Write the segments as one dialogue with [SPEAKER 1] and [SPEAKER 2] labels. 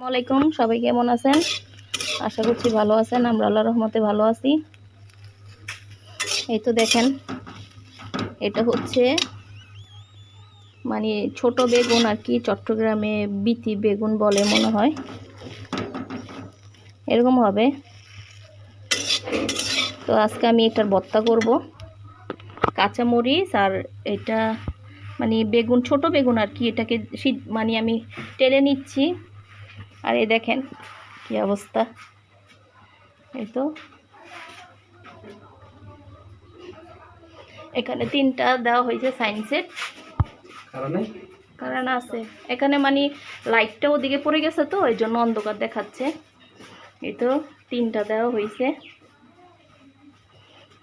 [SPEAKER 1] আসসালামাইকুম সবাই কেমন আছেন? আশা করছি ভালো আছেন, আমরা আল্লাহ রহমতে ভালো আছি। এই তো দেখেন, এটা হচ্ছে মানে ছোট বেগুন আর কি, চট্টগ্রামে বিতি বেগুন বলে মনে হয়। এরকম হবে। তো আজকে আমি এটার ভর্তা করব। কাঁচামরিচ আর এটা মানে বেগুন, ছোট বেগুন আর কি, এটাকে মানে আমি টেলে নিচ্ছি। আর এই দেখেন কি অবস্থা। এই তো। এখানে তিনটা দেওয়া হয়েছে সাইন্সের
[SPEAKER 2] কারণ
[SPEAKER 1] আছে। এখানে মানে লাইটটা ওদিকে পড়ে গেছে তো ওই জন্য অন্ধকার দেখাচ্ছে। এই তো তিনটা দেওয়া হয়েছে।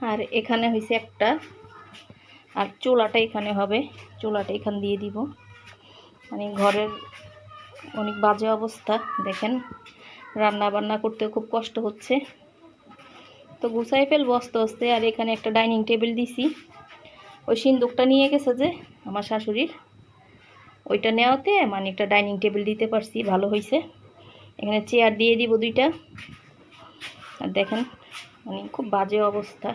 [SPEAKER 1] আর এখানে হয়েছে একটা। আর চোলাটা এখানে হবে। চোলাটা এখান দিয়ে দিব। মানে ঘরের অনেক বাজে অবস্থা, দেখেন। রান্না বান্না করতে খুব কষ্ট হচ্ছে। তো গুছাই ফেলব আস্তে আস্তে, আর এখানে একটা ডাইনিং টেবিল দিছি। ওই সিন্দুকটা নিয়ে গেছে যে, আমার শাশুড়ির। ওইটা নেওয়াতে মানে একটা ডাইনিং টেবিল দিতে পারছি, ভালো হয়েছে এখানে চেয়ার দিয়ে দিব দুইটা। আর দেখেন মানে খুব বাজে অবস্থা।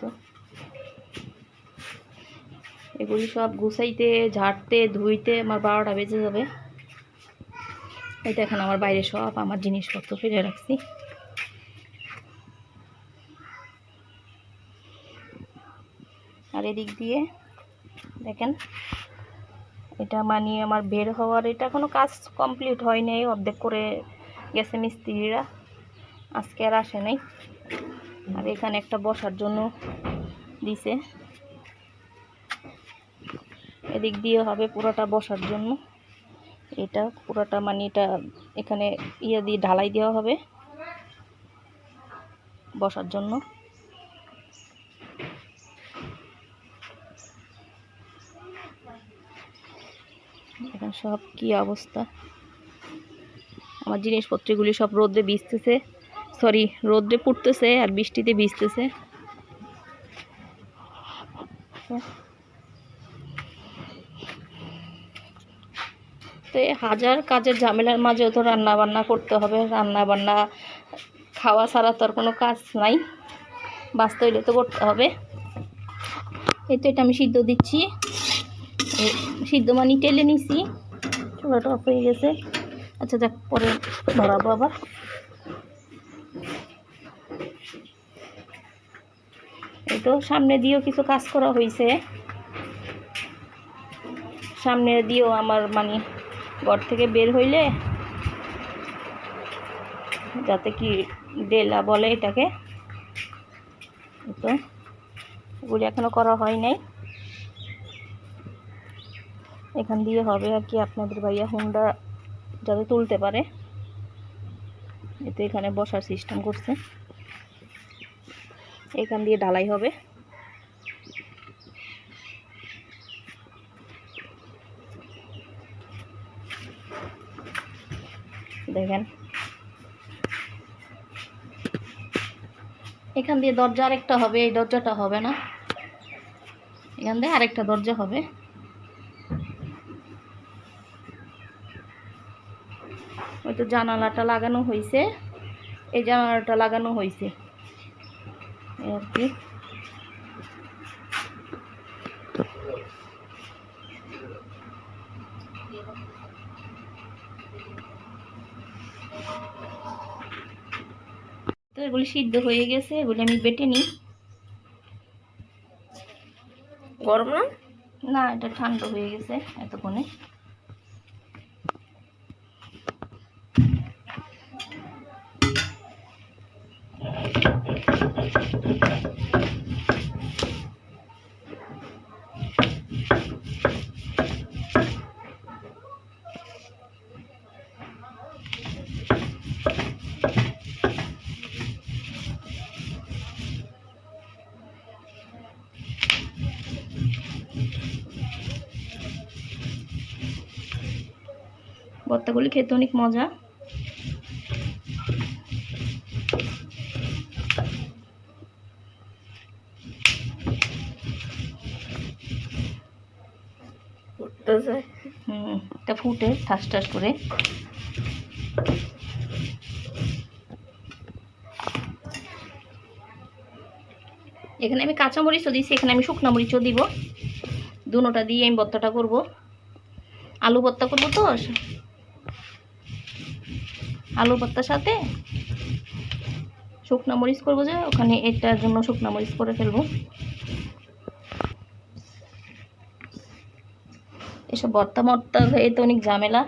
[SPEAKER 1] তো। এগুলি সব গুছাইতে, ঝাড়তে, ধুইতে আমার বারোটা বেজে যাবে। এই দেখেন আমার বাইরে সব আমার জিনিসপত্র ফেলে রাখছি। আর এদিক দিয়ে দেখেন, এটা মানিয়ে আমার বের হওয়ার এটা কোনো কাজ কমপ্লিট হয় নাই অর্ধেক করে গেছে মিস্ত্রিরা। আজকে আর আসে নাই। আর এখানে একটা বসার জন্য দিছে। এদিক দিয়ে হবে পুরোটা বসার জন্য। এটা পুরোটা মানে এটা এখানে ইয়ে দিয়ে ঢালাই দেওয়া হবে বসার জন্য। সব কি অবস্থা? আমার জিনিসপত্রগুলি সব রোদ্রে ভিজতেছে। সরি রোদ্রে পুড়তেছে আর বৃষ্টিতে ভিজতেছে। তো এই হাজার কাজের ঝামেলার মাঝেও তো রান্না বান্না করতে হবে। রান্না বান্না খাওয়া ছাড়া তো আর কোনো কাজ নাই। বাঁচতে হইলে তো করতে হবে। এই তো এটা আমি সিদ্ধ দিচ্ছি। সিদ্ধ মানি টেলে নিছি। চুলাটা অফ হয়ে গেছে। আচ্ছা যাক, পরে ধরাবো আবার। এই তো সামনে দিয়েও কিছু কাজ করা হয়েছে সামনে দিয়েও আমার মানে ঘর থেকে বের হইলে যাতে কি ডেলা বলে এটাকে। তো এগুলি এখনও করা হয় নাই। এখান দিয়ে হবে আর কি আপনাদের ভাইয়া হুন্ডা যাতে তুলতে পারে। এতে এখানে বসার সিস্টেম করছে। এখান দিয়ে ঢালাই হবে। দেখেন। এখান দিয়ে দরজা আরেকটা হবে, এই দরজাটা হবে না। এখান দিয়ে আরেকটা দরজা হবে। ওই তো জানালাটা লাগানো হয়েছে এই জানালাটা লাগানো হয়েছে আর কি। তো এগুলি সিদ্ধ হয়ে গেছে এগুলি আমি বেটে নিই।
[SPEAKER 2] গরম না?
[SPEAKER 1] না এটা ঠান্ডা হয়ে গেছে এতক্ষণে। ভর্তাগুলি খেতে অনেক মজা। হুম এটা ফুটে ঠাস ঠাস করে। এখানে আমি কাঁচা মরিচও দিয়েছি এখানে আমি শুকনো মরিচও দিব। দুনোটা দিয়ে আমি ভর্তাটা করব। আলু ভর্তা করব তো? আলু ভর্তার সাথে শুকনো মরিচ করব যে ওখানে এটার জন্য শুকনো মরিচ করে ফেলব। এসব ভর্তা মর্তা হয়ে তো অনেক ঝামেলা।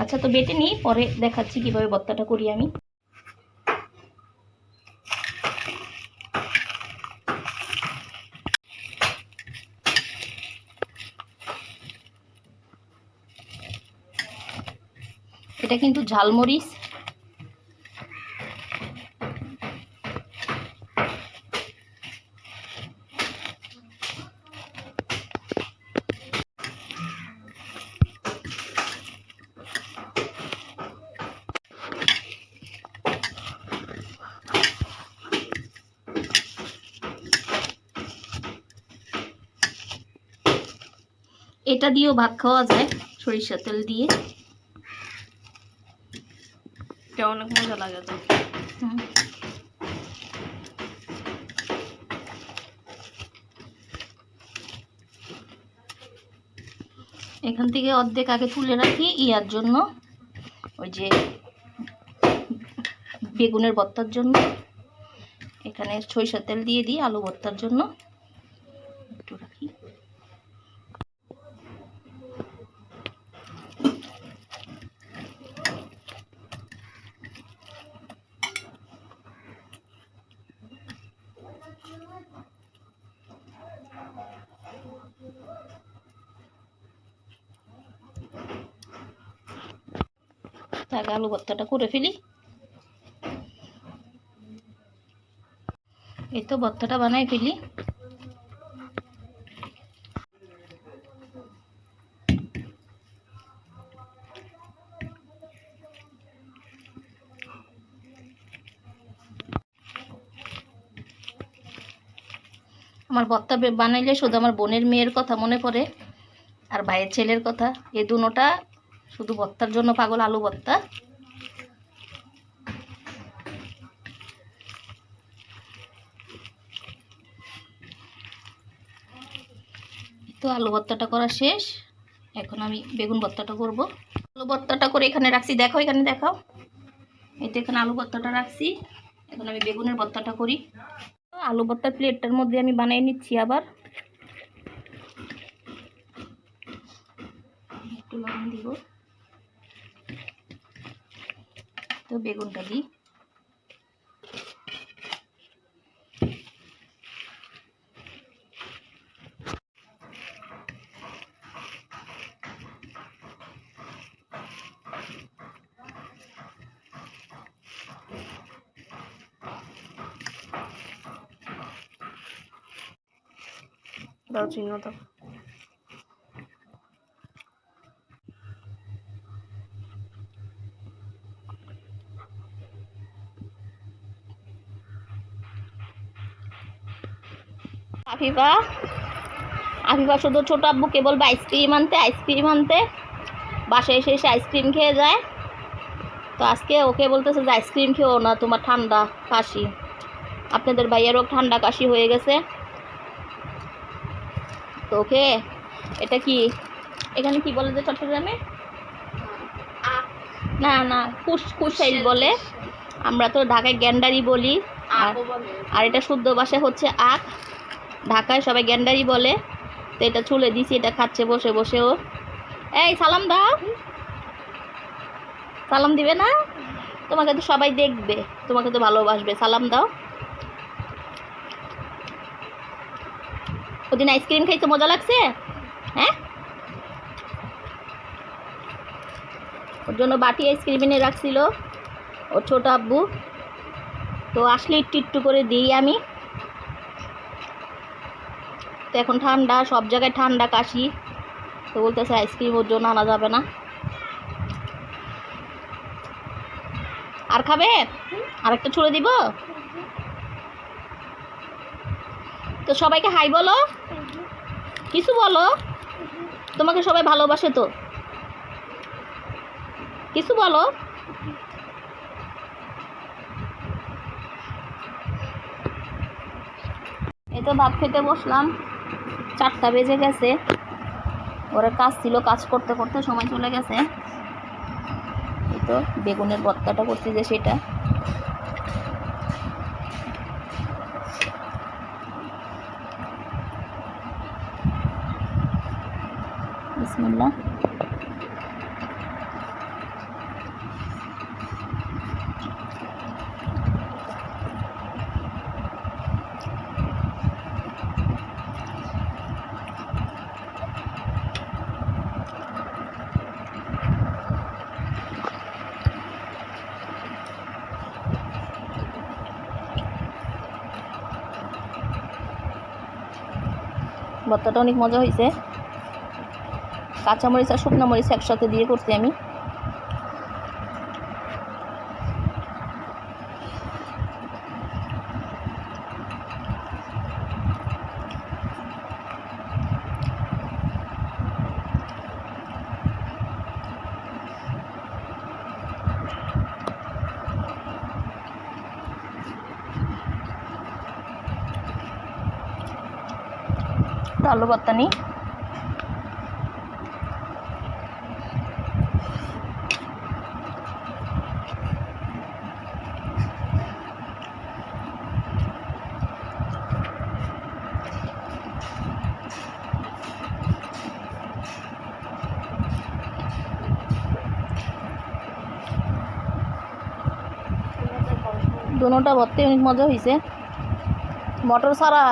[SPEAKER 1] আচ্ছা তো বেটে নিই, পরে দেখাচ্ছি কীভাবে ভর্তাটা করি আমি। এটা কিন্তু ঝালমরিচ। এটা দিয়েও ভাত খাওয়া যায় সরিষার তেল দিয়ে।
[SPEAKER 2] এটা অনেক মজা লাগে তো।
[SPEAKER 1] এখান থেকে অর্ধেক আগে তুলে রাখি ইয়ার জন্য। ওই যে বেগুনের ভর্তার জন্য। এখানে সরিষার তেল দিয়ে দিই আলু ভর্তার জন্য। তাকে আলু ভর্তাটা করে ফেলি। এই তো ভর্তাটা বানাই ফেলি। আমার ভর্তা বানাইলে শুধু আমার বোনের মেয়ের কথা মনে পড়ে, আর ভাইয়ের ছেলের কথা। এই দুনোটা শুধু ভর্তার জন্য পাগল আলু ভর্তা। তো আলু ভর্তাটা করা শেষ। এখন আমি বেগুন ভর্তাটা করব। আলু ভর্তাটা করে এখানে রাখছি। দেখো, এখানে দেখাও। এই তো এখানে আলু ভর্তাটা রাখছি। এখন আমি বেগুনের ভর্তাটা করি। আলু ভর্তার প্লেটটার মধ্যে আমি বানিয়ে নিচ্ছি আবার। একটু লবণ দিব। তো বেগুনটা দিই।
[SPEAKER 2] দাও চিহ্ন তো
[SPEAKER 1] আফিফা আফিফা শুধু ছোট আব্বুকে বলবে আইসক্রিম আনতে আইসক্রিম আনতে বাসায় এসে এসে আইসক্রিম খেয়ে যায়। তো আজকে ওকে বলতেছে যে আইসক্রিম খেও না তোমার ঠান্ডা কাশি। আপনাদের ভাইয়েরও ঠান্ডা কাশি হয়ে গেছে। তো ওকে এটা কি? এখানে কি বলে যে চট্টগ্রামে? না না কুশ কুশাইল বলে। আমরা তো ঢাকায় গ্যান্ডারি বলি। আর এটা শুদ্ধ ভাষা হচ্ছে আখ। ঢাকায় সবাই গ্যান্ডারি বলে, তো এটা চুলে দিছি, এটা খাচ্ছে, বসে বসে ও। এই, সালাম দাও। সালাম দিবে না? তোমাকে তো সবাই দেখবে, তোমাকে তো ভালোবাসবে। সালাম দাও। ওদিন আইসক্রিম খাইতে মজা লাগছে? হ্যাঁ? ওর জন্য বাটি আইসক্রিম এনে রাখছিল। ওর ছোট আব্বু। তো আসলে একটু একটু করে দিই আমি। তো এখন ঠান্ডা, সব জায়গায় ঠান্ডা কাশি। তো বলতেছে আইসক্রিম ওর জন্য আনা যাবে না। আর খাবে? আরেকটা ছুঁড়ে দিব? তো সবাইকে হাই বলো। কিছু বলো? তোমাকে সবাই ভালোবাসে তো। কিছু বলো? এই তো ভাত খেতে বসলাম। চারটা বেজে গেছে। ওরা কাজ ছিল, কাজ করতে করতে সময় চলে গেছে। এই তো বেগুনের ভর্তাটা করছি যে সেটা। বিসমিল্লাহ। ভর্তাটা অনেক মজা হয়েছে কাঁচামরিচ আর শুকনো মরিচ একসাথে দিয়ে করছি আমি। তো আলু ভর্তা নিই। দুটা ভর্তি অনেক মজা হয়েছে মটর ছাড়া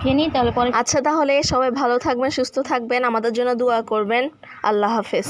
[SPEAKER 1] খেয়ে নিই, তাহলে পরে
[SPEAKER 2] আচ্ছা তাহলে সবাই ভালো থাকবেন, সুস্থ থাকবেন, আমাদের জন্য দোয়া করবেন। আল্লাহ হাফেজ।